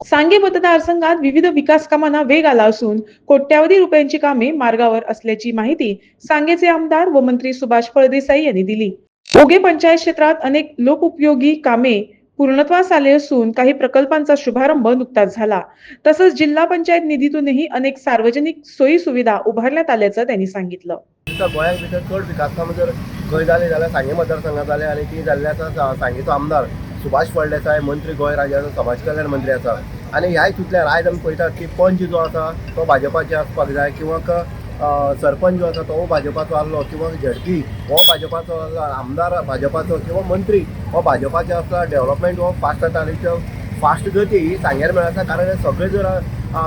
सांगे मतदारसंघात विविध विकास कामांना वेग आला असून कोट्यावधी रुपयांची कामे मार्गावर असल्याची माहिती सांगेचे आमदार व मंत्री सुभाष फळदेसाई यांनी दिली. ओगे पंचायत क्षेत्रात अनेक लोकउपयोगी कामे पूर्णत्वास आले असून काही प्रकल्पांचा शुभारंभ नुकताच झाला. तसंच जिल्हा पंचायत निधीतूनही अनेक सार्वजनिक सोयी सुविधा उभारण्यात आल्याचं त्यांनी सांगितलं. गोंयांत भितर चड विकास कामां जर खंय जाली जाल्यार सांगे मतदारसंघात जाले आनी ती जाल्ली सांगेचो आमदार. सुभाष फळदेसाय मंत्री गोंय राज्याचो समाज कल्याण मंत्री आसा आनी ह्या हितूंतल्यान आयज आमी पळयतात की पंच जो आसा तो भाजपाचे आसपाक जाय किंवा सरपंच जो आसा तो भाजपाचो आसलो किंवा झडपी हो भाजपाचो आसलो आमदार भाजपाचो किंवा मंत्री हो भाजपाचे आसला डेव्हलपमेंट हो फास्ट जाता आनी फास्ट गती ही सांग्यार मेळटा कारण सगळे जर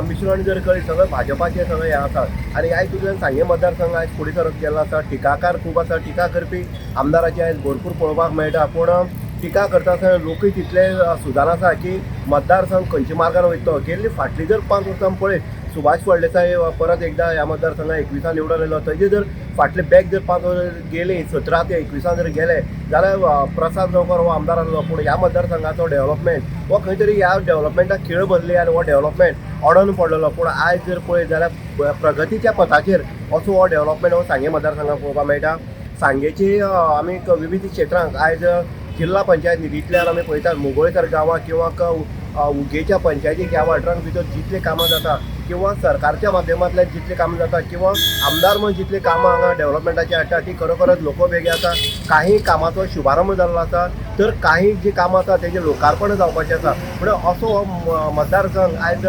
मिश्रण जर कळ्ळी सगळें भाजपाचे सगळें हें आसा आनी ह्या तुज्यान सांगे मतदारसंघ आयज फुडें सरप गेल्लो आसा टिकाकार खूब आसा टिका करपी आमदाराचे आयज भरपूर पळोवपाक मेळटा. पूण टिका करता आसतना लोकूय तितले अ, सुदान आसा की मतदारसंघ खंयच्या मार्गान वयतलो गेल्ली फाटली जर पांच वर्सां पळयत सुभाष फळदेसाय परत एकदा ह्या मतदारसंघात एकविसान निवडून आयलो थंय जर फाटले बॅक जर पांच वर्स गेले सतरा ते एकविसान जर गेले जाल्यार प्रसाद गांवकर हो आमदार आसलो पूण ह्या मतदारसंघाचो डेव्हलपमेंट हो खंय तरी ह्या डेव्हलपमेंटाक खेळ भरली आनी हो डेव्हलपमेंट अडोन पडलेलो पूण आयज जर पळयत जाल्यार प्रगतीच्या पथाचेर असो हो डेव्हलपमेंट हो सांगे मतदारसंघात पळोवपाक मेळटा सांगेची आमी विविध क्षेत्रांक आयज जिल्हा पंचायत निधींतल्यान आमी पळयतात मुगोळकर गांवां किंवा क- उगेच्या पंचायती ह्या वाठारांत भितर जितलीं कामां जाता किंवा सरकारच्या माध्यमांतल्यान जितले कामां जाता किंवा आमदार म्हण जितलीं कामां हांगा डेव्हलपमेंटाची हाडटा ती खरोखरच लोकवेगी आसा काही कामाचो शुभारंभ जाल्लो आसा तर काही जी कामां आसा तेजें लोकार्पण जावपाचें आसा पूण असो हो मतदारसंघ आयज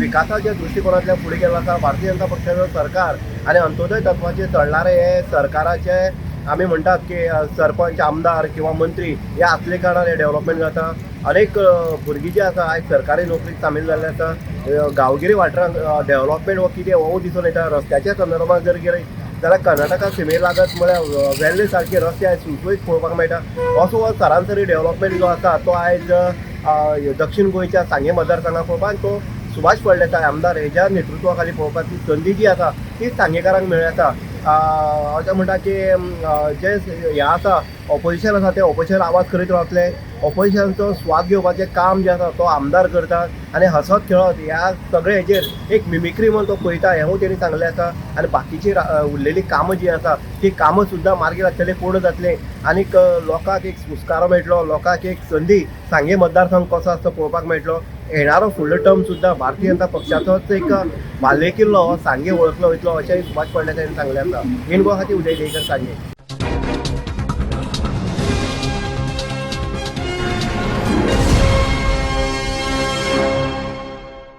विकासाच्या दृश्टिकोनांतल्यान फुडें गेल्लो आसा भारतीय जनता पक्षाचो सरकार आनी अंत्योदय तत्वाचेर चलणारें हे सरकाराचे आमी म्हणटात की सरपंच आमदार किंवा मंत्री हे असले कारणान हे डेव्हलपमेंट जाता अनेक भुरगीं जी आसा आयज सरकारी नोकरीक सामील जाल्ले आसा गांवगिरी वाठारांत डेव्हलपमेंट हो कितें हो दिसून येता. रस्त्याच्या संदर्भात जर गेले जाल्यार कर्नाटका सीमे लागत म्हळ्यार वेल्ले सारके रस्ते आयज सुशोयीत पळोवपाक मेळटा असो हो सरासरी डेव्हलपमेंट जो आसा तो आयज दक्षीण गोंयच्या सांगे मतदारसंघात पळोवपाक तो सुभाष फळदेसाय आमदार. हेज्या नेतृत्वा खाली पळोवपाची संदी जी आसा ती सांगेकारांक मेळ्ळी आसा अशें म्हणटा की जे हें आसा ऑपोजिशन आसा तें ऑपोजिशन आवाज करीत रावतले ऑपोजिशनचो स्वाद घेवपाचें काम जें आसा तो आमदार करता आनी हसत खेळत ह्या सगळे हेजेर एक मिमिक्री म्हणून तो पळयता हेंवूय तेणी सांगलें आसा. आनी बाकीची उरलेली कामां जी आसा ती कामां सुद्दां मार्गी लागतले पूर्ण जातले. आनीक लोकांक एक हुस्कारो मेळटलो लोकांक एक संदी सांगे मतदारसंघ कसो आसा तो पळोवपाक मेळटलो. येणारो फुडलो टर्म सुद्दां भारतीय जनता पक्षाचोच एक बालेकिल्लो सांगे वळखलो वयतलो अशेंय सुभाष फळदेसायन सांगलें आसा इन गोवा खातीर उदय देकर सांगे.